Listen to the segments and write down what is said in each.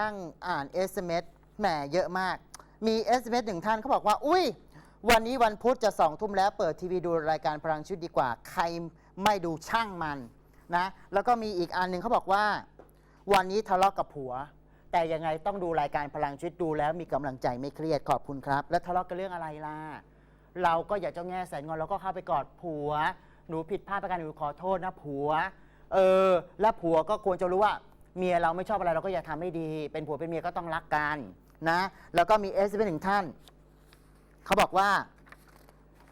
นั่งอ่าน SMS แหมเยอะมาก มี SMS หนึ่งท่านเขาบอกว่า อุ้ย วันนี้วันพุธจะสองทุ่มแล้วเปิดทีวีดูรายการพลังชีวิตดีกว่า ใครไม่ดูช่างมันนะ แล้วก็มีอีกอันหนึ่งเขาบอกว่า วันนี้ทะเลาะกับผัว แต่ยังไงต้องดูรายการพลังชีวิตดูแล้วมีกำลังใจไม่เครียดขอบคุณครับ แล้วทะเลาะกันเรื่องอะไรล่ะ เราก็อย่าเจ้าแง่แสนงอนเราก็เข้าไปกอดผัว หนูผิดพลาดประการหนูขอโทษนะผัว เออ แล้วผัวก็ควรจะรู้ว่า เมียเราไม่ชอบอะไรเราก็อย่าทำไม่ดี เป็นผัวเป็นเมียก็ต้องรักกันนะ แล้วก็มีเอสเป็นหนึ่งท่าน เขาบอกว่า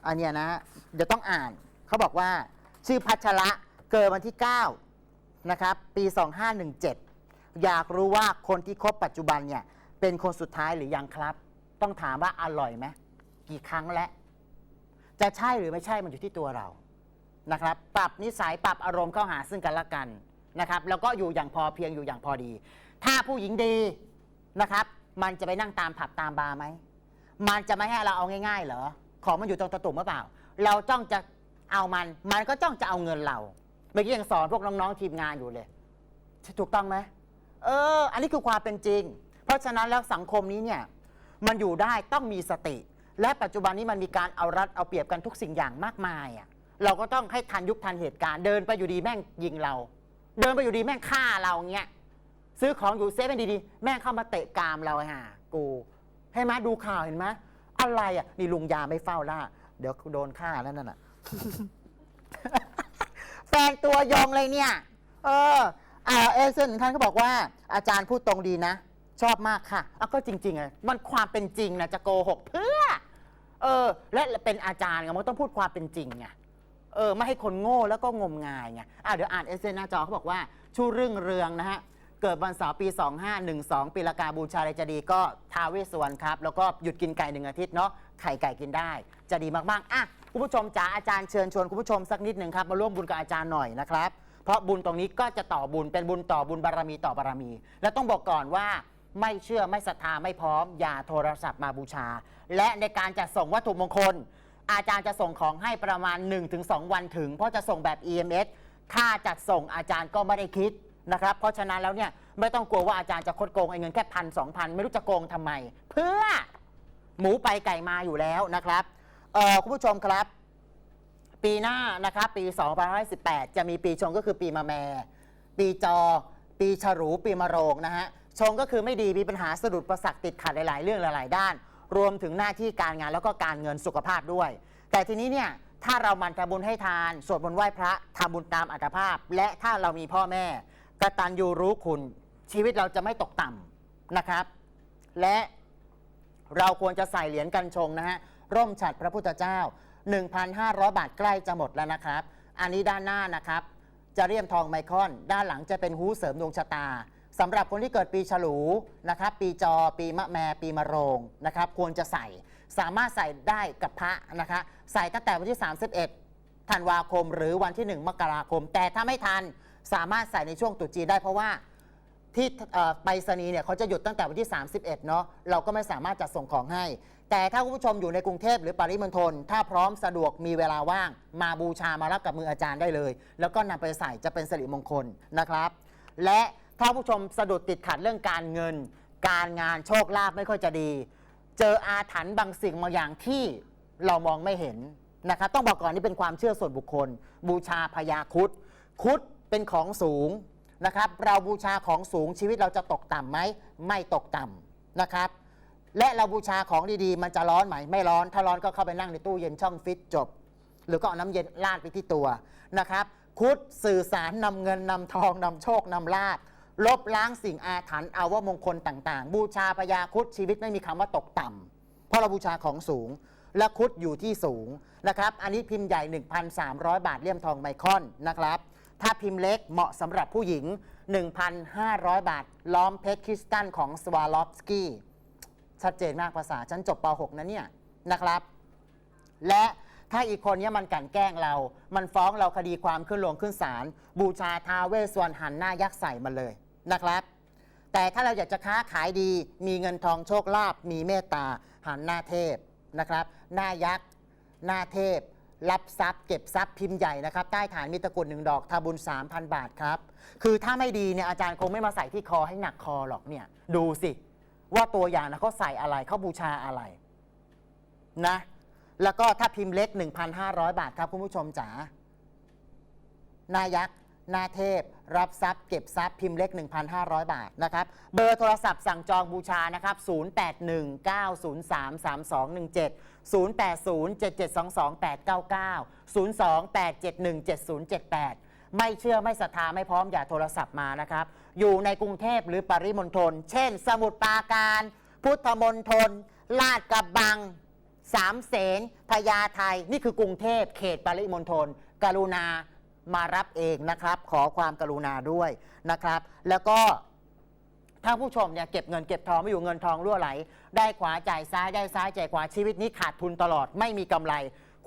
อันเนี้ยนะเดี๋ยวต้องอ่าน เขาบอกว่า ชื่อพัชระเกิดวันที่ 9 นะครับ ปี 2517 อยากรู้ว่าคนที่คบปัจจุบันเนี่ย เป็นคนสุดท้ายหรือยังครับ ต้องถามว่าอร่อยไหมกี่ครั้งแล้วจะใช่หรือไม่ใช่มันอยู่ที่ตัวเรานะครับ ปรับนิสัยปรับอารมณ์เข้าหาซึ่งกันและกัน นะครับแล้วก็อยู่อย่างพอเพียงอยู่อย่างพอดี ถ้าผู้หญิงดีนะครับ มันจะไปนั่งตามผับตามบาร์ไหมมันจะไม่ให้เราเอาง่ายๆเหรอของมันอยู่ตรงตะตุ่มหรือเปล่า เราจ้องจะเอามัน มันก็จ้องจะเอาเงินเราเมื่อกี้ยังสอนพวกน้องๆทีมงานอยู่เลยถูกต้องไหมเออ อันนี้คือความเป็นจริง เพราะฉะนั้นแล้วสังคมนี้เนี่ยมันอยู่ได้ต้องมีสติ และปัจจุบันนี้มันมีการเอารัดเอาเปรียบกันทุกสิ่งอย่างมากมายอะเราก็ต้องให้ทันยุคทันเหตุการณ์เดินไปอยู่ดีแม่งยิงเรา เดินไปอยู่ดีแม่งฆ่าเราเงี้ยซื้อของอยู่เซฟเป็นดีๆ แม่งเข้ามาเตะกามเราฮะกูให้ไหมดูข่าวเห็นไหมอะไรอะนี่ลุงยาไม่เฝ้าล่า เดี๋ยวโดนฆ่าแล้วนั่นน่ะแฟนตัวยงเลยเนี่ย เอออ่าเอเซนท่านก็บอกว่า อาจารย์พูดตรงดีนะ ชอบมากค่ะอะก็จริงๆอะมันความเป็นจริงนะจะโกหกเพื่อ เออ และเป็นอาจารย์ไงมันต้องพูดความเป็นจริงไง เออไม่ให้คนโง่แล้วก็งมงายไงอะเดี๋ยวอ่านเอเซนหน้าจอเขาบอกว่าชูเรื่องเรืองนะฮะเกิดวันเสาร์ปี 2512 ปีละกาบูชาอะไรจะดีก็ทาเวสวรรณครับ แล้วก็หยุดกินไก่หนึ่งอาทิตย์เนาะไข่ไก่กินได้ จะดีมากๆอะคุณผู้ชมจ๋าอาจารย์เชิญชวนคุณผู้ชมสักนิดหนึ่งครับ มาร่วมบุญกับอาจารย์หน่อยนะครับ เพราะบุญตรงนี้ก็จะต่อบุญเป็นบุญต่อบุญบารมีต่อบารมี และต้องบอกก่อนว่าไม่เชื่อไม่ศรัทธาไม่พร้อมอย่าโทรศัพท์มาบูชา และในการจัดส่งวัตถุมงคล อาจารย์จะส่งของให้ประมาณ 1-2 วันถึง เพราะจะส่งแบบ EMS ค่าจัดส่งอาจารย์ก็ไม่ได้คิดนะครับ เพราะฉะนั้นแล้วเนี่ยไม่ต้องกลัวว่าอาจารย์จะคดโกงไอ้เงินแค่พันสองพันไม่รู้จะโกงทำไม เพื่อหมูไปไก่มาอยู่แล้วนะครับเออคุณผู้ชมครับ ปีหน้านะครับปี2518 จะมีปีชงก็คือปีมะแม่ปีจอ ปีฉลูปีมะโรงนะฮะชงก็คือไม่ดีมีปัญหาสะดุดประสักติดขัดหลาย ๆ เรื่องหลาย ๆ ด้าน รวมถึงหน้าที่การงานแล้วก็การเงินสุขภาพด้วย แต่ทีนี้เนี่ยถ้าเรามันทำบุญให้ทาน สวดมนต์ไหว้พระทำบุญตามอัตภาพ และถ้าเรามีพ่อแม่กตัญญูรู้คุณชีวิตเราจะไม่ตกต่ำนะครับ และเราควรจะใส่เหรียญกันชงนะฮะร่มฉัดพระพุทธเจ้า 1,500 บาทใกล้จะหมดแล้วนะครับ อันนี้ด้านหน้านะครับ จะเรียมทองไมคอน ด้านหลังจะเป็นหูเสริมดวงชะตา สำหรับคนที่เกิดปีฉลูนะครับ ปีจอ ปีมะแม ปีมะโรงนะครับ ควรจะใส่ สามารถใส่ได้กับพระนะคะ ใส่ตั้งแต่วันที่ 31ธันวาคม หรือวันที่ 1 มกราคม แต่ถ้าไม่ทันสามารถใส่ในช่วงตรุษจีนได้เพราะว่าที่ไปรษณีย์เนี่ยเขาจะหยุดตั้งแต่วันที่ 31 เนาะเราก็ไม่สามารถจัดส่งของให้ แต่ถ้าคุณผู้ชมอยู่ในกรุงเทพหรือปริมณฑลถ้าพร้อมสะดวกมีเวลาว่าง มาบูชามารับกับมืออาจารย์ได้เลย แล้วก็นำไปใส่จะเป็นสิริมงคลนะครับ และ ถ้าผู้ชมสะดุดติดขัดเรื่องการเงิน การงานโชคลาภไม่ค่อยจะดี เจออาถรรพ์บางสิ่งบางอย่างที่เรามองไม่เห็นนะครับต้องบอกก่อนนี่เป็นความเชื่อส่วนบุคคล บูชาพญาครุดครุดเป็นของสูงนะครับเราบูชาของสูงชีวิตเราจะตกต่ำไหมไม่ตกต่ำนะครับและเราบูชาของดีๆ มันจะร้อนไหมไม่ร้อน ถ้าร้อนก็เข้าไปนั่งในตู้เย็นช่องฟิตจบ หรือก็เอาน้ำเย็นราดไปที่ตัวนะครับคุดสื่อสารนำเงินนำทองนำโชคนำลาบ ลบล้างสิ่งอาถรรพ์เอาว่ามงคลต่าง ๆ บูชาพญาครุดชีวิตไม่มีคำว่าตกต่ำเพราะเราบูชาของสูง และครุดอยู่ที่สูงนะครับ อันนี้พิมพ์ใหญ่ 1,300 บาทเลี่ยมทองไมคอนนะครับ ถ้าพิมพ์เล็กเหมาะสำหรับผู้หญิง 1,500 บาท ล้อมเพชรคริสตัลของสวาลอฟสกี้ชัดเจนมากภาษาฉันจบป .6 นะเนี่ยนะครับ และถ้าอีกคนเนี้มันกลั่นแกล้งเรา มันฟ้องเราคดีความขึ้นลงขึ้นศาลบูชาท้าเวสสวรรณหันหน้ายักษ์ใส่มาเลย นะครับ แต่ถ้าเราอยากจะค้าขายดี มีเงินทองโชคลาภมีเมตตาหันหน้าเทพนะครับ หน้ายักษ์หน้าเทพ รับทรัพย์เก็บทรัพย์พิมพ์ใหญ่นะครับ ใต้ฐานมีตะกรุดหนึ่งดอกทาบุญ 3,000 บาทครับ คือถ้าไม่ดีเนี่ยอาจารย์คงไม่มาใส่ที่คอให้หนักคอหรอกเนี่ย ดูสิว่าตัวอย่างนะเขาใส่อะไรเขาบูชาอะไรนะ แล้วก็ถ้าพิมพ์เล็ก 1,500 บาทครับคุณผู้ชมจ๋านายักษ์ นาเทพ รับทรัพย์เก็บทรัพย์พิมพ์เล็ก 1,500 บาทนะครับ เบอร์โทรศัพท์สั่งจองบูชานะครับ 0819033217 0807722899 028717078ไม่เชื่อไม่ศรัทธาไม่พร้อมอย่าโทรศัพท์มานะครับ อยู่ในกรุงเทพหรือปริมณฑลเช่น สมุทรปราการ พุทธมณฑลลาดกระบัง สามเสนพญาไทนี่คือกรุงเทพเขตปริมณฑลกรุณา มารับเองนะครับ ขอความกรุณาด้วยนะครับ แล้วก็ถ้าผู้ชมเนี่ยเก็บเงินเก็บทองไม่อยู่เงินทองรั่วไหล ได้ขวาจ่ายซ้ายได้ซ้ายจ่ายขวาชีวิตนี้ขาดทุนตลอดไม่มีกำไร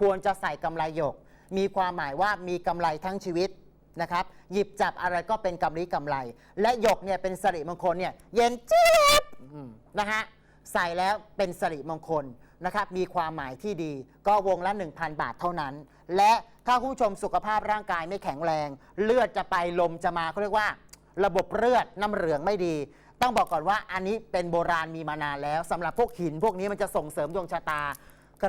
ควรจะใส่กำไรหยก มีความหมายว่ามีกำไรทั้งชีวิตนะครับ หยิบจับอะไรก็เป็นกำไรกำไร และหยกเนี่ยเป็นสิริมงคลเนี่ยเย็นเจี๊ยบนะฮะใส่แล้วเป็นสิริมงคลนะครับ มีความหมายที่ดี ก็วงละ 1,000 บาทเท่านั้น และ ถ้าคุณผู้ชมสุขภาพร่างกายไม่แข็งแรง เลือดจะไปลมจะมาเขาเรียกว่า ระบบเลือดน้ำเหลืองไม่ดี ต้องบอกก่อนว่าอันนี้เป็นโบราณมีมานานแล้วสำหรับพวกหินพวกนี้มันจะส่งเสริมดวงชะตา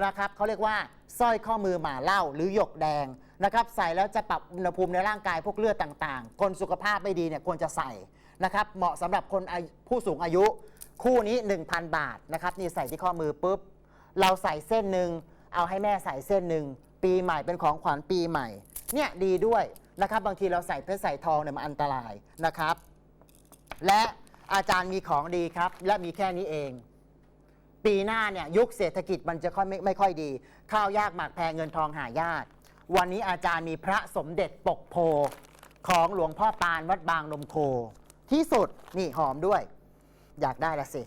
นะครับเขาเรียกว่าสร้อยข้อมือหมาเหล้าหรือหยกแดงนะครับใส่แล้วจะปรับอุณหภูมิในร่างกายพวกเลือดต่างๆ คนสุขภาพไม่ดีเนี่ยควรจะใส่นะครับเหมาะสำหรับคนผู้สูงอายุ คู่นี้ 1,000 บาทนะครับนี่ใส่ที่ข้อมือปุ๊บ เราใส่เส้นหนึ่งเอาให้แม่ใส่เส้นหนึ่ง ปีใหม่เป็นของขวัญปีใหม่ เนี่ยดีด้วยนะครับ บางทีเราใส่เพชรใส่ทองเนี่ยมันอันตรายนะครับ และอาจารย์มีของดีครับ และมีแค่นี้เอง ปีหน้าเนี่ยยุคเศรษฐกิจมันจะค่อยไม่ไม่ค่อยดี ข้าวยากหมากแพงเงินทองหายาก วันนี้อาจารย์มีพระสมเด็จปกโพของหลวงพ่อปานวัดบางนมโค ที่สุดนี่หอมด้วย อยากได้ละสิ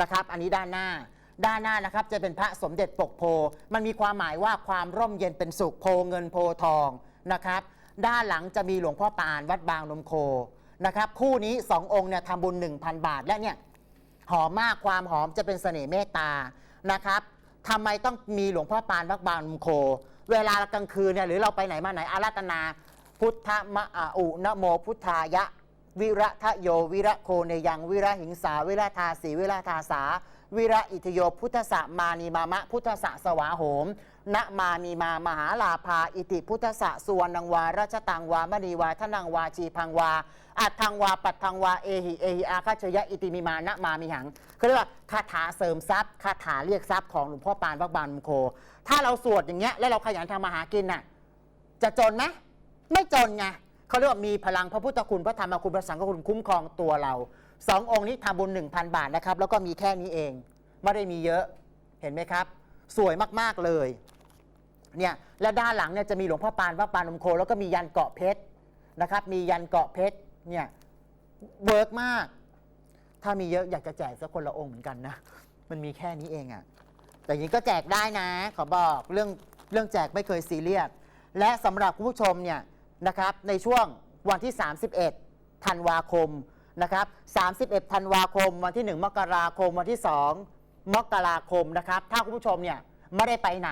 นะครับ อันนี้ด้านหน้า ด้านหน้านะครับจะเป็นพระสมเด็จปกโพ มันมีความหมายว่าความร่มเย็นเป็นสุขโพเงินโพทองนะครับ ด้านหลังจะมีหลวงพ่อปานวัดบางนมโคนะครับคู่นี้2ององค์เนี่ยทำบุญ 1,000 บาทและเนี่ยหอมมากความหอมจะเป็นเสน่ห์เมตตานะครับทำไมต้องมีหลวงพ่อปานวัดบางนมโค เวลากลางคืนเนี่ยหรือเราไปไหนมาไหนอาราธนา พุทธมะอุนโมพุทธายะวิระทะโยวิระโคเนยังวิระหิงสาวิระทาสีวิระทาสา วิระอิทโยพุทธะมานีมามะพุทธะสวาโหมนะมามีมามหาลาภาอิติพุทธะสุวรรณังวาราชตังวามณีวาทนังวาชีพังวาอัตทังวาปัตทังวาเอหิเอหิอาคาชยะอิติมิมานะมามีหังเขาเรียกว่าคาถาเสริมทรัพย์คาถาเรียกทรัพย์ของหลวงพ่อปานวัดบานมุโค ถ้าเราสวดอย่างเงี้ยแล้วเราขยันทำมาหากินน่ะจะจนไหมไม่จนไงเขาเรียกว่ามีพลังพระพุทธคุณพระธรรมคุณพระสังฆคุณคุ้มครองตัวเรา สององค์นี้ทำบุญ 1,000 บาทนะครับ แล้วก็มีแค่นี้เอง ไม่ได้มีเยอะเห็นไหมครับ สวยมากๆเลยเนี่ยและด้านหลังเนี่ยจะมีหลวงพ่อปานพระปานนมโค แล้วก็มียันเกาะเพชรนะครับ มียันเกาะเพชรเนี่ยเวิร์กมาก ถ้ามีเยอะอยากจะแจกสักคนละองค์เหมือนกันนะ มันมีแค่นี้เองอะแต่อย่างนี้ก็แจกได้นะ ขอบอกเรื่องเรื่องแจกไม่เคยซีเรียสและสำหรับคุณผู้ชมเนี่ยนะครับในช่วงวันที่ 31ธันวาคม นะครับ31ธันวาคม วันที่ 1 มกราคม วันที่ 2 มกราคมนะครับ ถ้าคุณผู้ชมเนี่ยไม่ได้ไปไหน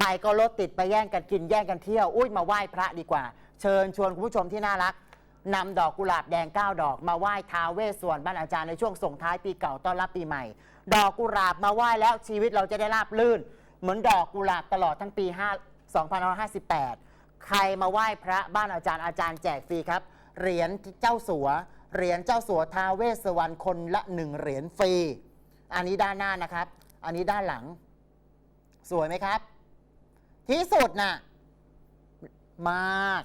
ไปก็รถติดไปแย่งกันกินแย่งกันเที่ยว อุ้ยมาไหว้พระดีกว่า เชิญชวนคุณผู้ชมที่น่ารักนำดอกกุหลาบแดง 9 ดอกมาไหว้ท้าวเวสสวรบ้านอาจารย์ในช่วงส่งท้ายปีเก่าต้อนรับปีใหม่ ดอกกุหลาบมาไหว้แล้วชีวิตเราจะได้ราบลื่น เหมือนดอกกุหลาบตลอดทั้งปี 5 2558 ใครมาไหว้พระบ้านอาจารย์อาจารย์แจกฟรีครับ เหรียญเจ้าสัว เหรียญเจ้าสัวท้าวเวสสวรรณคนละหนึ่งเหรียญฟรี อันนี้ด้านหน้านะครับ อันนี้ด้านหลัง สวยไหมครับ ที่สุดน่ะมาก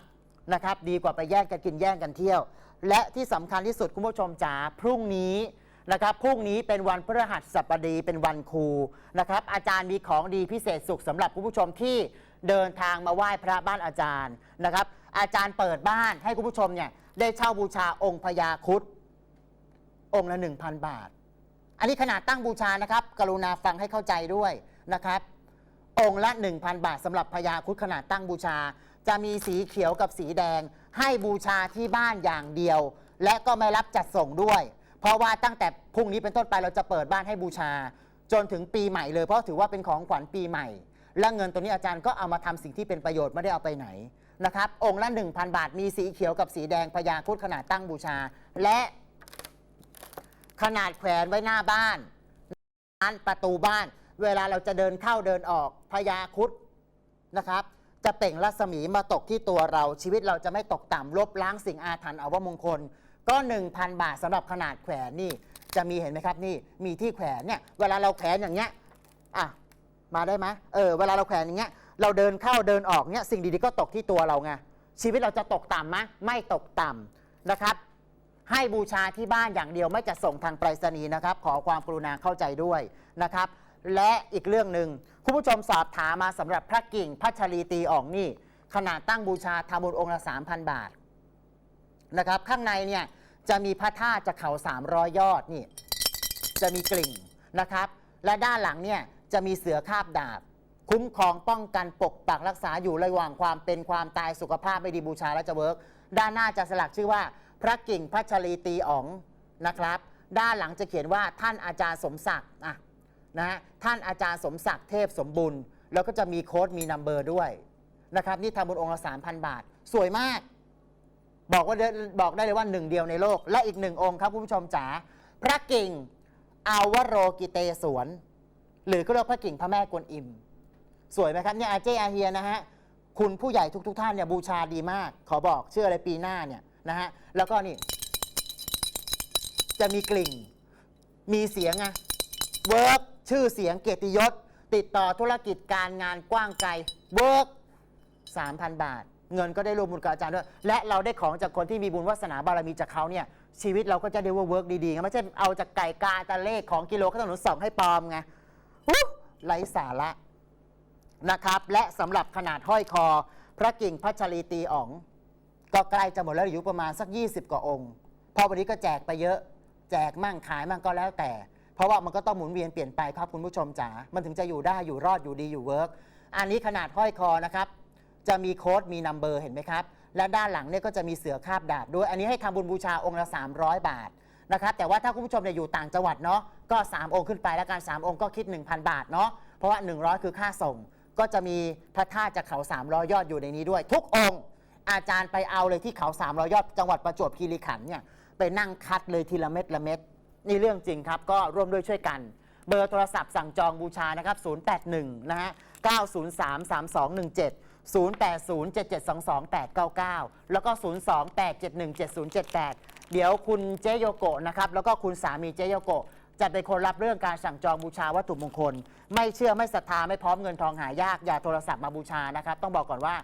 นะครับ ดีกว่าไปแย่งกันกินแย่งกันเที่ยว และที่สำคัญที่สุดคุณผู้ชมจ๋าพรุ่งนี้นะครับพรุ่งนี้เป็นวันพฤหัสบดีเป็นวันครูนะครับ อาจารย์มีของดีพิเศษสุขสำหรับคุณผู้ชมที่เดินทางมาไหว้พระบ้านอาจารย์นะครับ อาจารย์เปิดบ้านให้คุณผู้ชมเนี่ย ได้เช่าบูชาองค์พญาครุดองค์ละ 1,000 บาท อันนี้ขนาดตั้งบูชานะครับ กรุณาฟังให้เข้าใจด้วยนะครับ องค์ละ 1,000 บาทสำหรับพญาครุดขนาดตั้งบูชา จะมีสีเขียวกับสีแดง ให้บูชาที่บ้านอย่างเดียว และก็ไม่รับจัดส่งด้วย เพราะว่าตั้งแต่พรุ่งนี้เป็นต้นไปเราจะเปิดบ้านให้บูชา จนถึงปีใหม่เลยเพราะถือว่าเป็นของขวัญปีใหม่ และเงินตัวนี้อาจารย์ก็เอามาทำสิ่งที่เป็นประโยชน์ไม่ได้เอาไปไหน นะครับ องค์ละ 1,000 บาท มีสีเขียวกับสีแดงพญาครุดขนาดตั้งบูชา และขนาดแขวนไว้หน้าบ้านร้านประตูบ้าน เวลาเราจะเดินเข้าเดินออกพญาครุดนะครับ จะเปล่งรัศมีมาตกที่ตัวเราชีวิตเราจะไม่ตกต่ำลบล้างสิ่งอาถรรพ์อาวมงคล ก็ 1,000 บาทสำหรับขนาดแขวนนี่ จะมีเห็นไหมครับนี่มีที่แขวนเนี่ยเวลาเราแขวนอย่างเงี้ยอะมาได้ไหมเออเวลาเราแขวนอย่างเงี้ย เราเดินเข้าเดินออกเนี่ยสิ่งดีๆก็ตกที่ตัวเราไงชีวิตเราจะตกต่ำไหมไม่ตกต่ำนะครับ ให้บูชาที่บ้านอย่างเดียวไม่จะส่งทางไปรษณีย์นะครับ ขอความกรุณาเข้าใจด้วยนะครับ และอีกเรื่องหนึ่งคุณผู้ชมสอบถามมาสำหรับพระกิ่งพัชรีตีอ่องนี่ ขนาดตั้งบูชาทำบุญองค์ละ3,000บาทนะครับ ข้างในเนี่ยจะมีพระธาตุจะเขา300ยอดนี่ จะมีกลิ่งนะครับ และด้านหลังเนี่ยจะมีเสือคาบดาบ คุ้มครองป้องกันปกปักรักษาอยู่ระหว่างความเป็นความตายสุขภาพไม่ดีบูชาและจะเวิร์กด้านหน้าจะสลักชื่อว่า พระกิ่งพัชรีตีอ๋องนะครับ ด้านหลังจะเขียนว่าท่านอาจารย์สมศักดิ์อะนะฮะท่านอาจารย์สมศักดิ์เทพสมบุญแล้วก็จะมีโค้ดมีนัมเบอร์ด้วยนะครับนี่ทำบุญองค์ละ3,000บาท สวยมาก บอกว่าบอกได้เลยว่าหนึ่งเดียวในโลก และอีกหนึ่งองค์ครับผู้ชมจ๋าพระกิ่งอาวโรกิเตสวน หรือก็เรียกพระกิ่งพระแม่กวนอิม สวยไหมครับเนี่ยอาเจอาเฮียนะฮะคุณผู้ใหญ่ทุกๆทท่านเนี่ยบูชาดีมาก ขอบอกเชื่ออะไรปีหน้าเนี่ยนะฮะแล้วก็นี่ จะมีกลิ่งมีเสียงอะเวิร์กชื่อเสียงเกียรติยศ ติดต่อธุรกิจการงานกว้างไกลเวิร์ก3,000 บาท เงินก็ได้รวมบุญกับอาจารย์ด้วย และเราได้ของจากคนที่มีบุญวาสนาบารมีจากเขาเนี่ยชีวิตเราก็จะได้ว่าเวิร์กดีๆไงไม่ใช่เอาจากไก่กาตะเลขของกิโลข้าวถนนสองให้ปลอมไงไร้สาระ นะครับและสำหรับขนาดห้อยคอ พระกิ่งพัชรีตีอ๋อง ก็ใกล้จะหมดแล้วอยู่ประมาณสัก 20 กว่าองค์ พอวันนี้ก็แจกไปเยอะ แจกมั่งขายมั่งก็แล้วแต่ เพราะว่ามันก็ต้องหมุนเวียนเปลี่ยนไปครับคุณผู้ชมจ๋ามันถึงจะอยู่ได้อยู่รอดอยู่ดีอยู่เวิร์กอันนี้ขนาดห้อยคอนะครับ จะมีโค้ดมีนัมเบอร์เห็นไหมครับ และด้านหลังเนี่ยก็จะมีเสือคาบดาบด้วย อันนี้ให้ทำบุญบูชาองค์ละ 300 บาทนะครับ แต่ว่าถ้าคุณผู้ชมเนี่ยอยู่ต่างจังหวัดเนาะ ก็ 3 องค์ขึ้นไปแล้วกัน3องค์ก็คิด 1,000 บาทเนาะ เพราะว่า 100 คือค่าส่ง ก็จะมีพระธาตุจากเขา300ยอดอยู่ในนี้ด้วย ทุกองค์ อาจารย์ไปเอาเลยที่เขา300ยอดจังหวัดประจวบคีรีขันธ์เนี่ยไปนั่งคัดเลยทีละเม็ดละเม็ดนี่เรื่องจริงครับก็ร่วมด้วยช่วยกัน เบอร์โทรศัพท์สั่งจองบูชานะครับ 081 นะฮะ 903 3217 080 7722 899 แล้วก็ 02 871 7078 เดี๋ยวคุณเจโยโกะนะครับ แล้วก็คุณสามีเจโยโกะ จะเป็นคนรับเรื่องการสั่งจองบูชาวัตถุมงคล ไม่เชื่อไม่ศรัทธาไม่พร้อมเงินทองหายากอย่าโทรศัพท์มาบูชานะครับ ต้องบอกก่อนว่า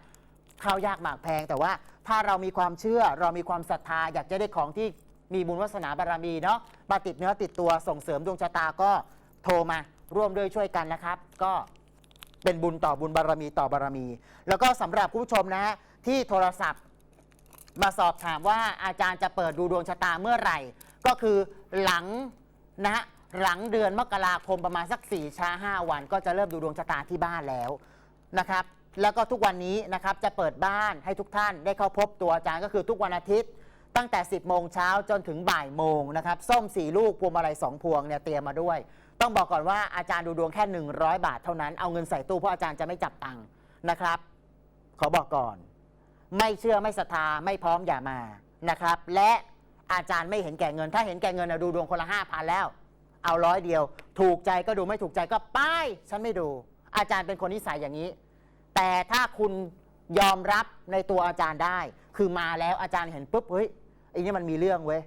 ข้าวยากหมากแพง แต่ว่าถ้าเรามีความเชื่อเรามีความศรัทธา อยากจะได้ของที่มีบุญวาสนาบารมีเนาะมาติดเนื้อติดตัวส่งเสริมดวงชะตาก็โทรมาร่วมด้วยช่วยกันนะครับ ก็เป็นบุญต่อบุญบารมีต่อบารมี แล้วก็สำหรับผู้ชมนะฮะที่โทรศัพท์มาสอบถามว่าอาจารย์จะเปิดดูดวงชะตาเมื่อไหร่ ก็คือหลัง นะฮะหลังเดือนมกราคมประมาณสัก4ี่ช้า5วัน ก็จะเริ่มดูดวงชะตาที่บ้านแล้วนะครับ แล้วก็ทุกวันนี้นะครับจะเปิดบ้านให้ทุกท่านได้เข้าพบตัวอาจารย์ก็คือทุกวันอาทิตย์ ตั้งแต่ 10 โมงเช้าจนถึงบ่ายโมงนะครับส้ม4ลูกพวงมาลัย2พวงเนี่ยเตรียมมาด้วย ต้องบอกก่อนว่าอาจารย์ดูดวงแค่ 100 บาทเท่านั้นเอาเงินใส่ตู้เพราะอาจารย์จะไม่จับตังค์นะครับ ขอบอกก่อน ไม่เชื่อไม่ศรัทธาไม่พร้อมอย่ามานะครับ และ อาจารย์ไม่เห็นแก่เงิน ถ้าเห็นแก่เงินนะดูดวงคนละห้าพันแล้ว เอาร้อยเดียว ถูกใจก็ดูไม่ถูกใจก็ป้ายฉันไม่ดู อาจารย์เป็นคนนิสัยอย่างนี้ แต่ถ้าคุณยอมรับในตัวอาจารย์ได้ คือมาแล้วอาจารย์เห็นปุ๊บเฮ้ยไอ้นี่มันมีเรื่องเว้ย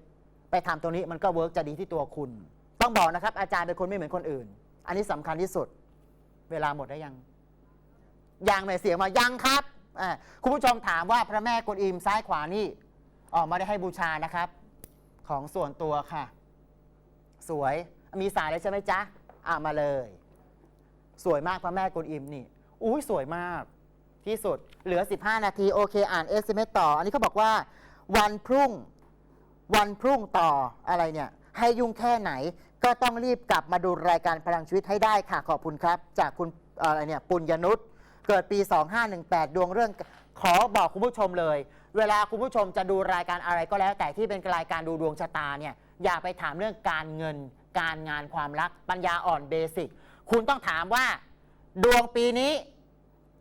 ไปทำตรงนี้มันก็เวิร์กจะดีที่ตัวคุณ ต้องบอกนะครับ อาจารย์เป็นคนไม่เหมือนคนอื่น อันนี้สำคัญที่สุด เวลาหมดได้ยังยังไม่เสียงมายังครับคุณผู้ชมถามว่าพระแม่กวนอิมซ้ายขวานี่ออกมาได้ให้บูชานะครับ ของส่วนตัวค่ะ สวยมีสายเลยใช่ไหมจ๊ะอ่ามาเลย สวยมากพระแม่กวนอิมนี่อุ้ยสวยมากที่สุด เหลือ 15 นาที โอเค อ่าน SMS ต่อ อันนี้เขาบอกว่า วันพรุ่ง วันพรุ่งต่ออะไรเนี่ย ให้ยุ่งแค่ไหน ก็ต้องรีบกลับมาดูรายการพลังชีวิตให้ได้ค่ะ ขอบคุณครับ จากคุณเอ่ออะไรเนี่ยปุญญนุชเกิดปี 2518 ดวงเรื่อง ขอบอกคุณผู้ชมเลย เวลาคุณผู้ชมจะดูรายการอะไรก็แล้ว แต่ที่เป็นรายการดูดวงชะตาเนี่ยอย่าไปถามเรื่องการเงิน การงานความรักปัญญาอ่อนเบสิกคุณต้องถามว่า ดวงปีนี้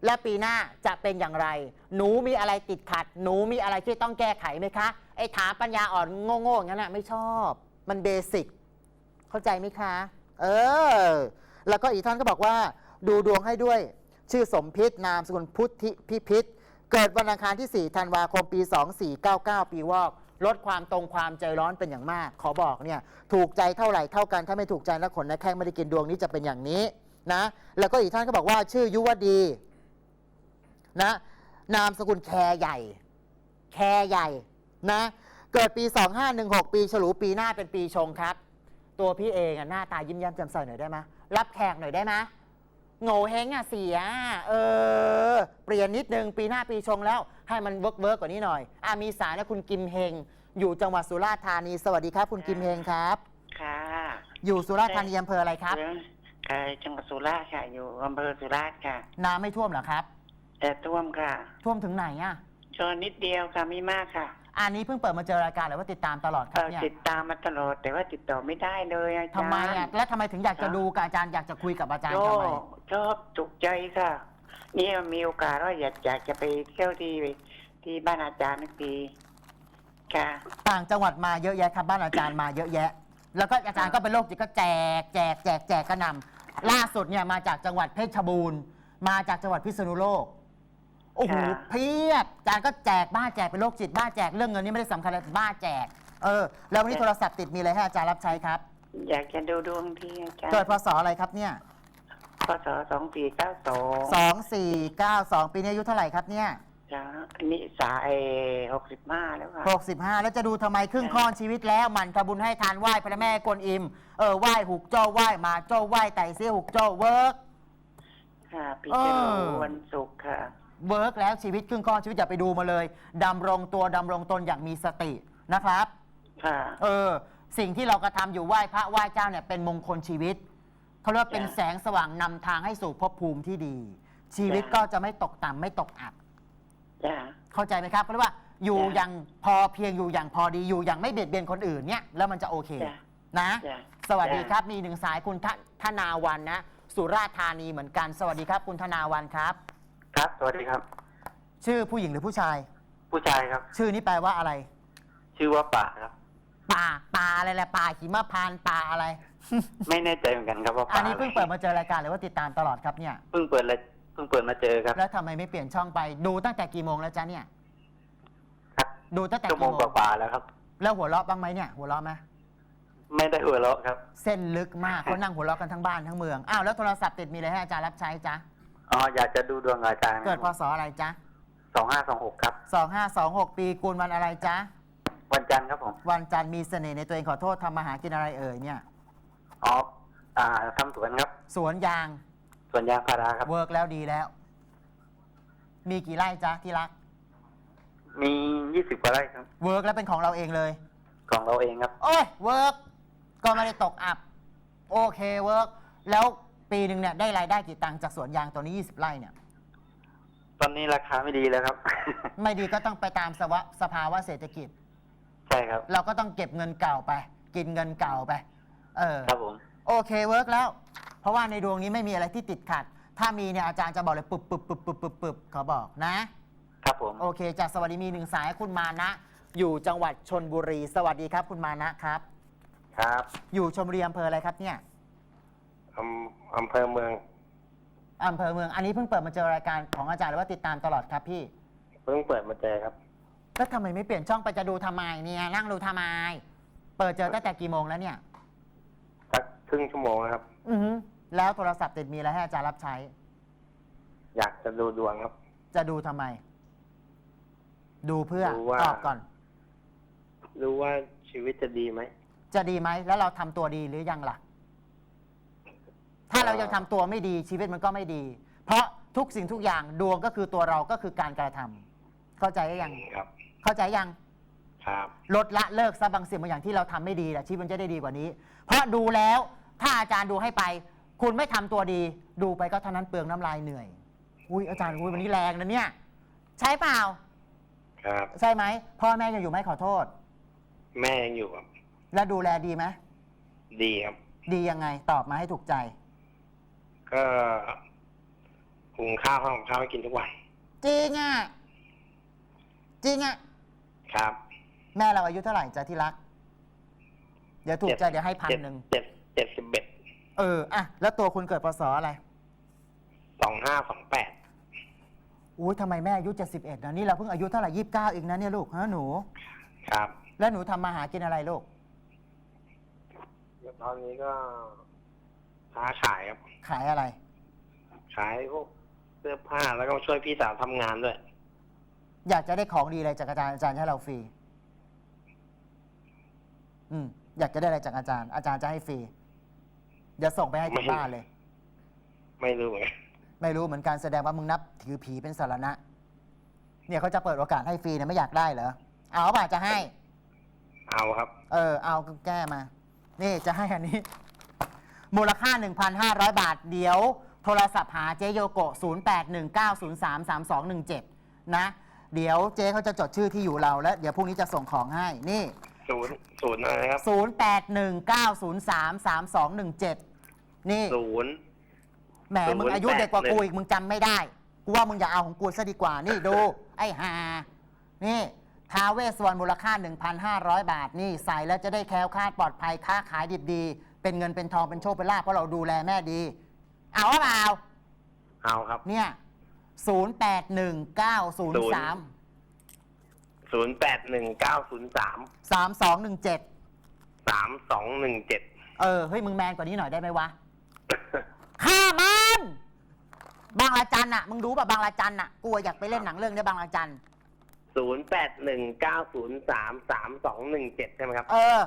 และปีหน้าจะเป็นอย่างไร หนูมีอะไรติดขัด หนูมีอะไรที่ต้องแก้ไขไหมคะ ไอ้ถามปัญญาอ่อนโง่ๆอย่างนั้นน่ะไม่ชอบ มันเบสิก เข้าใจไหมคะ เออ แล้วก็อีกท่านก็บอกว่า ดูดวงให้ด้วย ชื่อสมพิษนามสกุลพุทธิพิพิธ เกิดวันอังคารที่ 4 ธันวาคม ปี 2499 ปีวอก ลดความตรงความใจร้อนเป็นอย่างมาก ขอบอกเนี่ย ถูกใจเท่าไหร่เท่ากัน ถ้าไม่ถูกใจนะขนนะแข้งไม่ได้กินดวงนี้จะเป็นอย่างนี้นะ แล้วก็อีกท่านก็บอกว่าชื่อยุวดีนะ นามสกุลแคร์ใหญ่ แคร์ใหญ่นะ เกิดปี 2516 ปีฉลูปีหน้าเป็นปีชงครับ ตัวพี่เองอะหน้าตายิ้มแย้มแจ่มใสหน่อยได้ไหมรับแขกหน่อยได้ไหม โง่เฮงอะเสีย เออ เปลี่ยนนิดนึงปีหน้าปีชงแล้ว ให้มันเวิร์กเวิร์กกว่านี้หน่อย อะมีสายนะคุณกิมเฮง อยู่จังหวัดสุราษฎร์ธานี สวัสดีครับ คุณกิมเฮงครับ ค่ะอยู่สุราษฎร์ธานีอำเภออะไรครับเรื่องค่ะจังหวัดสุราษฎร์ค่ะ อยู่อำเภอสุราษฎร์ค่ะ น้ำไม่ท่วมเหรอครับ แต่ท่วมค่ะ ท่วมถึงไหนอะชนนิดเดียวค่ะไม่มากค่ะ อันนี้เพิ่งเปิดมาเจอรายการหรือว่าติดตามตลอดคเอ่รับอเนี่ยติดตามมาตลอดแต่ว่าติดต่อไม่ได้เลยอาจารย์ทำไมอะแล้วทำไมถึงอยากจะดูกับอาจารย์อยากจะคุยกับอาจารย์ก็ทำไมชอบจุกใจค่ะนี่มีโอกาสว่าอยากอยากจะไปเที่ยวที่ที่บ้านอาจารย์นักทีค่ะ ต่างจังหวัดมาเยอะแยะครับบ้านอาจารย์มาเยอะแยะ แล้วก็อาจารย์ก็เป็นโรคจิตก็แจกแจกแจกแจกกระหนำล่าสุดเนี่ยมาจากจังหวัดเพชรบูรณ์ มาจากจังหวัดพิษณุโลก โอ้โหค่ะ เพียบอาจารย์ก็แจกบ้าแจกเป็นโรคจิตบ้าแจกเรื่องเงินนี่ไม่ได้สำคัญเลยบ้าแจกเออแล้ววันนี้โทรศัพท์ติดมีอะไรให้อาจารย์รับใช้ครับอยากจะดูดวงที่อาจารย์เกิดพศอะไรครับเนี่ยพศสองสี่เก้าสองสองสี่เก้าสองปีนี้อายุเท่าไหร่ครับเนี่ยจ้าอันนี้สายหกสิบห้าแล้วค่ะ หกสิบห้าแล้วจะดูทำไมครึ่งข้อนชีวิตแล้วหมันทำบุญให้ทานไหว้พระแม่กวนอิมเออไหว้หุกเจ้าไหว้หมาเจ้าไหว้ไต่เสียหุกเจ้าเวิร์ก ค่ะพี่เอเจอรูวันศุกร์ค่ะ เวิร์กแล้วชีวิตครึ่งข้อนชีวิตอย่าไปดูมาเลยดำรงตัวดำรงตนอย่างมีสตินะครับ ค่ะ เออ สิ่งที่เรากระทำอยู่ไหว้พระไหว้เจ้าเนี่ยเป็นมงคลชีวิตเขาเรียกว่าเป็นจ้ะ แสงสว่างนำทางให้สู่ภพภูมิที่ดี ชีวิตจ้ะก็จะไม่ตกต่ำไม่ตกอับ จ้าเข้าใจไหมครับเขาเรียกว่าอยู่จ้ะ อย่างพอเพียงอยู่อย่างพอดีอยู่อย่างไม่เบียดเบียนคนอื่นเนี่ยแล้วมันจะโอเคจ้ะนะ จ้ะ สวัสดีจ้ะ ครับมีหนึ่งสายคุณทธนาวันนะ สุราษฎร์ธานีเหมือนกัน สวัสดีครับ คุณธนาวันครับ ครับสวัสดีครับ ชื่อผู้หญิงหรือผู้ชาย ผู้ชายครับ ชื่อนี้แปลว่าอะไร ชื่อว่าป่าครับ ป่าป่าอะไรแหละป่าหิมพานต์ป่าอะไร ไม่แน่ใจเหมือนกันครับว่าป่าอันนี้เพิ่งเปิดอะไรมาเจอรายการหรือว่าติดตามตลอดครับเนี่ย เพิ่งเปิดเลยเพิ่งเปิดมาเจอครับ แล้วทำไมไม่เปลี่ยนช่องไปดูตั้งแต่กี่โมงแล้วจ๊ะเนี่ย ครับ ดูตั้งแต่ชั่วโมกี่งโมงกว่าๆแล้วครับ แล้วหัวเราะบ้างไหมเนี่ย หัวเราะไหมไม่ได้หัวเราะครับ เส้นลึกมากเขานั่งหัวเราะกันทั้งบ้านทั้งเมืองอ้าวแล้วโทรศัพท์ติดมีอะไรให้อาจารย์รับใช้จ๊ะ อ๋ออยากจะดูดวงอาจารย์เกิดพศอะไรจ๊ะสองห้าสองหกครับ 2526 ปีกุลวันอะไรจ๊ะ วันจันทร์ครับผมวันจันทร์มีเสน่ห์ในตัวเองขอโทษทำมาหากินอะไรเอ่ยเนี่ย อ๋ออ่าทำสวนครับสวนยาง สวนยางพาราครับ เวิร์กแล้วดีแล้ว มีกี่ไร่จ๊ะที่รัก มียี่สิบกว่าไร่ครับ เวิร์กแล้วเป็นของเราเองเลย ของเราเองครับ โอ้ยเวิร์กก็ไม่ได้ตกอับ โอเคเวิร์กแล้ว ปีหนึ่งเนี่ยได้รายได้กี่ตังค์จากสวนยางตัวนี้ 20 ไร่เนี่ย ตอนนี้ราคาไม่ดีแล้วครับ ไม่ดีก็ต้องไปตามสภาวะสภาวะเศรษฐกิจ ใช่ครับ เราก็ต้องเก็บเงินเก่าไป กินเงินเก่าไป เออ ครับผม โอเคเวิร์กแล้ว เพราะว่าในดวงนี้ไม่มีอะไรที่ติดขัด ถ้ามีเนี่ยอาจารย์จะบอกเลยปึบปึบปึบปึบปึบปึบขอบอกนะ ครับผม โอเค จากสวัสดีมีหนึ่งสายคุณมานะ อยู่จังหวัดชนบุรี สวัสดีครับ คุณมานะครับ ครับ อยู่ชนบุรีอำเภออะไรครับเนี่ย อำอำเภอเมืองอำเภอเมืองอันนี้เพิ่งเปิดมาเจอรายการของอาจารย์หรือว่าติดตามตลอดครับพี่เพิ่งเปิดมาเจอครับ แล้วทำไมไม่เปลี่ยนช่องไปจะดูทำไมเนี่ยนั่งดูทำไม เปิดเจอตั้งแต่กี่โมงแล้วเนี่ย สักครึ่งชั่วโมงนะครับ อือฮึแล้วโทรศัพท์ติดมีอะไรให้อาจารย์รับใช้ อยากจะดูดวงครับ จะดูทำไม ดูเพื่อดูว่า ตอบก่อน รู้ว่าชีวิตจะดีไหมจะดีไหมแล้วเราทำตัวดีหรือยังล่ะ ถ้าเรายังทำตัวไม่ดีชีวิตมันก็ไม่ดี เพราะทุกสิ่งทุกอย่างดวงก็คือตัวเราก็คือการกระทำเข้าใจหรือยังครับ เข้าใจยัง ครับ ลดละเลิกซะบางสิ่งบางอย่างที่เราทำไม่ดีแหละชีวิตมันจะได้ดีกว่านี้ เพราะดูแล้วถ้าอาจารย์ดูให้ไป คุณไม่ทำตัวดี ดูไปก็เท่านั้นเปลืองน้ำลายเหนื่อย อุ้ยอาจารย์อุ้ยวันนี้แรงนะเนี่ย ใช่เปล่า ครับ ใช่ไหมพ่อแม่ยังอยู่ไหมขอโทษ แม่ยังอยู่ครับ แล้วดูแลดีไหมดีครับ ดียังไงตอบมาให้ถูกใจ ก็หุงข้าวห้องข้าวให้กินทุกวัน จริงอะ จริงอะ ครับแม่เราอายุเท่าไหร่จ้ะที่รัก เดี๋ยวถูกใจเดี๋ยวให้พันเจ็ดหนึ่ง เจ็ดเจ็ดสิบเอ็ดเออ อะ แล้วตัวคุณเกิดพศอะไร สองห้าสองแปดอุ้ยทำไมแม่อายุเจ็ดสิบเอ็ดนะนี่เราเพิ่งอายุเท่าไหร่ยี่สิบเก้าเองนะเนี่ยลูกฮะหนู ครับ แล้วหนูทำมาหากินอะไรลูก ตอนนี้ก็ ค้าขายครับ ขายอะไร ขายพวกเสื้อผ้าแล้วก็ช่วยพี่สาวทำงานด้วย อยากจะได้ของดีอะไรจากอาจารย์อาจารย์จะให้เราฟรี อืม อยากจะได้อะไรจากอาจารย์ อาจารย์จะให้ฟรีเดี๋ยวส่งไปให้ถึงไม่ บ้านเลย ไม่รู้เหมือนกันไม่รู้เหมือนกันแสดงว่ามึงนับถือผีเป็นสารณะ เนี่ยเขาจะเปิดโอกาสให้ฟรีนะไม่อยากได้เหรอ เอาป่ะจะให้ เอาครับ เออ เอาแก้มา นี่จะให้อันนี้ มูลค่า 1,500 บาท เดี๋ยว โทรศัพท์หาเจโยโกะ0819033217 นะ เดี๋ยวเจ๊เขาจะจดชื่อที่อยู่เราแล้ว เดี๋ยวพรุ่งนี้จะส่งของให้ นี่ ศูนย์ศูนย์อะไรครับ0819033217 นี่ ศูนย์ แหม มึงอายุเด็กกว่ากูอีก มึงจำไม่ได้ กูว่ามึงอย่าเอาของกูซะดีกว่า นี่ดู ไอ้หานี่ทาเวสสวรรณมูลค่า 1,500 บาท นี่ใส่แล้วจะได้แคล้วคลาดปลอดภัยค้าขายดิบดี เป็นเงินเป็นทองเป็นโชคเป็นลาภเพราะเราดูแลแม่ดี เอาหรือเปล่าเอาครับ เนี่ย081903ศูนย์แปดหนึ่งเก้าศูนย์สาม3217สามสองหนึ่งเจ็ดเออเฮ้ยมึงแมนกว่านี้หน่อยได้ไหมวะฆ่ามันบางละจันอะมึงรู้ป่ะบางละจันอะกูอยากไปเล่นหนังเรื่องนี้บางละจัน ศูนย์แปดหนึ่งเก้าศูนย์สามสามสองหนึ่งเจ็ดใช่ไหมครับ เออ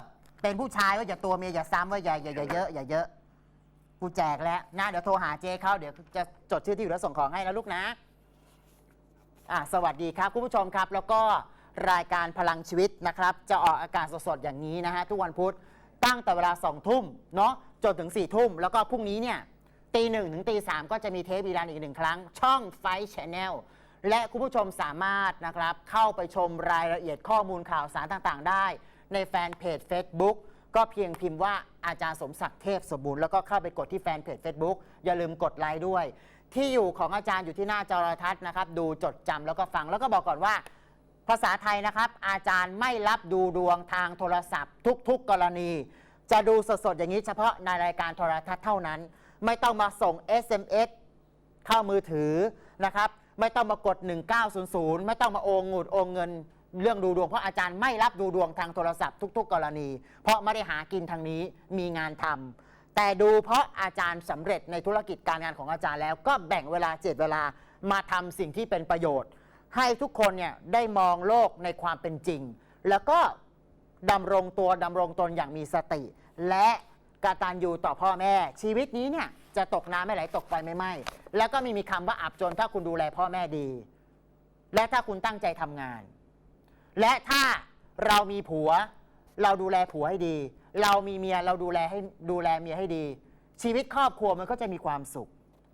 เป็นผู้ชายก็อย่าตัวเมียอย่าซ้ำว่าอย่าอย่าอย่าเยอะอย่าเยอะ กูแจกแล้วนะเดี๋ยวโทรหาเจ๊เขาเดี๋ยวจะจดชื่อที่อยู่แล้วส่งของให้นะลูกนะอะสวัสดีครับคุณผู้ชมครับ แล้วก็รายการพลังชีวิตนะครับ จะออกอากาศสดๆอย่างนี้นะฮะทุกวันพุธตั้งแต่เวลาสองทุ่มเนาะจนถึง4ี่ทุ่ม แล้วก็พรุ่งนี้เนี่ยตีหนึ่งถึงตีสามก็จะมีเทปวีรันอีกหนึ่งครั้ง ช่องไฟชแนลและคุณผู้ชมสามารถนะครับเข้าไปชมรายละเอียดข้อมูลข่าวสารต่างๆ ได้ ในแฟนเพจ Facebook ก็เพียงพิมพ์ว่าอาจารย์สมศักดิ์เทพสมบูรณ์แล้วก็เข้าไปกดที่แฟนเพจ Facebook อย่าลืมกดไลค์ด้วย ที่อยู่ของอาจารย์อยู่ที่หน้าจอโทรทัศน์นะครับ ดูจดจำแล้วก็ฟังแล้วก็บอกก่อนว่า ภาษาไทยนะครับ อาจารย์ไม่รับดูดวงทางโทรศัพท์ ทุกๆกรณี จะดูสดๆอย่างนี้เฉพาะในรายการโทรทัศน์เท่านั้น ไม่ต้องมาส่ง SMS เข้ามือถือนะครับ ไม่ต้องมากด 1900 ไม่ต้องมาโองงูดโองเงิน เรื่องดูดวงเพราะอาจารย์ไม่รับดูดวงทางโทรศัพท์ทุก ๆ กรณี เพราะไม่ได้หากินทางนี้มีงานทำแต่ดูเพราะอาจารย์สำเร็จในธุรกิจการงานของอาจารย์แล้ว ก็แบ่งเวลาเจ็ดเวลามาทำสิ่งที่เป็นประโยชน์ ให้ทุกคนเนี่ยได้มองโลกในความเป็นจริง แล้วก็ดำรงตัวดำรงตนอย่างมีสติ และกาตัญญูต่อพ่อแม่ ชีวิตนี้เนี่ยจะตกน้ำไม่ไหลตกไฟไม่ไหม้แล้วก็ไมีมีคำว่าอับจนถ้าคุณดูแลพ่อแม่ดี และถ้าคุณตั้งใจทำงาน และถ้าเรามีผัว เราดูแลผัวให้ดี เรามีเมียเราดูแลให้ดูแลเมียให้ดี ชีวิตครอบครัวมันก็จะมีความสุข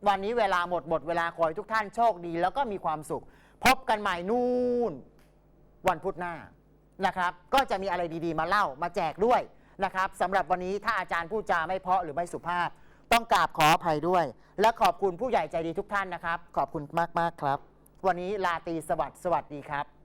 วันนี้เวลาหมดหมดเวลาขอให้ทุกท่านโชคดี แล้วก็มีความสุข พบกันใหม่นู่น วันพุธหน้านะครับ ก็จะมีอะไรดีๆ มาเล่ามาแจกด้วยนะครับสำหรับวันนี้ถ้าอาจารย์พูดจาไม่เพาะหรือไม่สุภาพ ต้องกราบขออภัยด้วย และขอบคุณผู้ใหญ่ใจดีทุกท่านนะครับ ขอบคุณมากๆครับ วันนี้ลาตีสวัสดิ์สวัสดีครับ